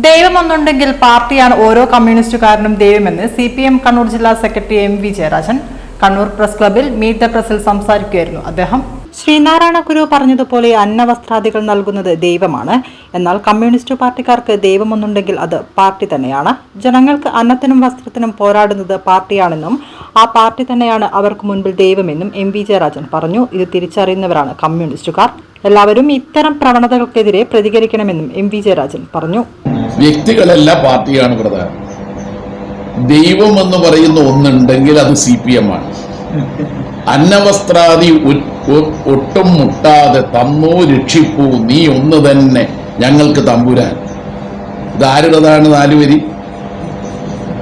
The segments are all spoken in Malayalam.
ദൈവമൊന്നുണ്ടെങ്കിൽ പാർട്ടിയാണ് ഓരോ കമ്മ്യൂണിസ്റ്റുകാരനും ദൈവമെന്ന് സി പി എം കണ്ണൂർ ജില്ലാ secretary M V Jayarajan Kannur press ക്ലബിൽ മീറ്റ് ദ പ്രസിൽ സംസാരിക്കുകയായിരുന്നു അദ്ദേഹം. ശ്രീനാരായണ ഗുരു പറഞ്ഞതുപോലെ അന്നവസ്ത്രാദികൾ നൽകുന്നത് ദൈവമാണ്. എന്നാൽ കമ്മ്യൂണിസ്റ്റ് പാർട്ടിക്കാർക്ക് ദൈവമൊന്നുണ്ടെങ്കിൽ അത് പാർട്ടി തന്നെയാണ്. ജനങ്ങൾക്ക് അന്നത്തിനും വസ്ത്രത്തിനും പോരാടുന്നത് പാർട്ടിയാണെന്നും ആ പാർട്ടി തന്നെയാണ് അവർക്ക് മുൻപിൽ ദൈവമെന്നും എം വി ജയരാജൻ പറഞ്ഞു. ഇത് തിരിച്ചറിയുന്നവരാണ് കമ്മ്യൂണിസ്റ്റുകാർ. എല്ലാവരും ഇത്തരം പ്രവണതകൾക്കെതിരെ പ്രതികരിക്കണമെന്നും എം വി ജയരാജൻ പറഞ്ഞു. വ്യക്തികളല്ല പാർട്ടിയാണ് പ്രധാനം. ദൈവം എന്ന് പറയുന്ന ഒന്നുണ്ടെങ്കിൽ അത് സി പി എം ആണ്. അന്നവസ്ത്രാദി ഒട്ടും മുട്ടാതെ തന്നോ രക്ഷിപ്പൂ നീ ഒന്ന് തന്നെ ഞങ്ങൾക്ക് തമ്പുരാൻ. ഇതാരുടേതാണ് നാലുവരി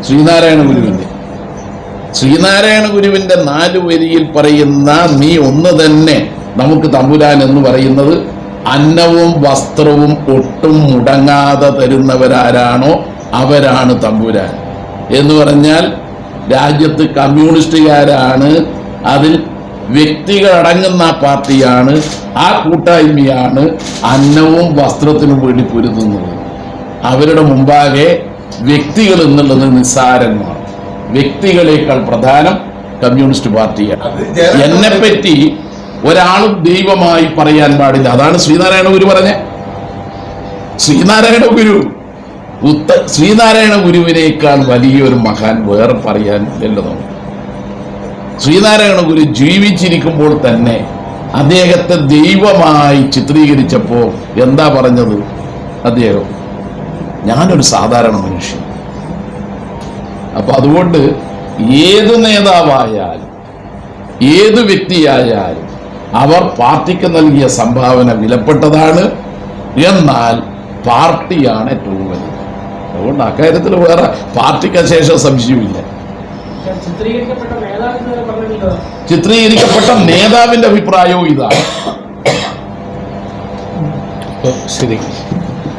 ശ്രീനാരായണ ഗുരുവിന്റെ. ശ്രീനാരായണ ഗുരുവിന്റെ നാല് പറയുന്ന നീ ഒന്ന് തന്നെ നമുക്ക് തമ്പുരാൻ എന്ന് പറയുന്നത് അന്നവും വസ്ത്രവും ഒട്ടും മുടങ്ങാതെ തരുന്നവരാരാണോ അവരാണ് തമ്പുരാൻ. എന്ന് പറഞ്ഞാൽ രാജ്യത്ത് കമ്മ്യൂണിസ്റ്റുകാരാണ് അതിൽ വ്യക്തികളടങ്ങുന്ന അടങ്ങുന്ന പാർട്ടിയാണ് ആ കൂട്ടായ്മയാണ് അന്നവും വസ്ത്രത്തിനും വേണ്ടി പൊരുതുന്നത്. അവരുടെ മുമ്പാകെ വ്യക്തികൾ എന്നുള്ളത് നിസ്സാരന്മാർ വ്യക്തികളെക്കാൾ പ്രധാനം കമ്മ്യൂണിസ്റ്റ് പാർട്ടിയാണ്. എന്നെ പറ്റി ഒരാളും ദൈവമായി പറയാൻ പാടില്ല. അതാണ് ശ്രീനാരായണ ഗുരു പറഞ്ഞ. ശ്രീനാരായണ ഗുരു ഉത്ത ശ്രീനാരായണ ഗുരുവിനേക്കാൾ വലിയൊരു മഹാൻ വേറെ പറയാൻ ഇല്ലല്ലോ. ശ്രീനാരായണ ഗുരു ജീവിച്ചിരിക്കുമ്പോൾ തന്നെ അദ്ദേഹത്തെ ദൈവമായി ചിത്രീകരിച്ചപ്പോൾ എന്താ പറഞ്ഞത്? അദ്ദേഹം ഞാനൊരു സാധാരണ മനുഷ്യൻ. അപ്പൊ അതുകൊണ്ട് ഏത് നേതാവായാലും ഏത് വ്യക്തിയായാലും അവർ പാർട്ടിക്ക് നൽകിയ സംഭാവന വിലപ്പെട്ടതാണ്. എന്നാൽ പാർട്ടിയാണ് ഏറ്റവും വലുത്. അതുകൊണ്ട് അക്കാര്യത്തിൽ വേറെ പാർട്ടിക്ക് ശേഷം സംശയമില്ല ചിത്രീകരിക്കപ്പെട്ട പറഞ്ഞില്ലല്ലോ ചിത്രീകരിക്കപ്പെട്ട നേതാവിന്റെ അഭിപ്രായവും ഇതാണ്. ശരി.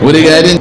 ഒരു കാര്യം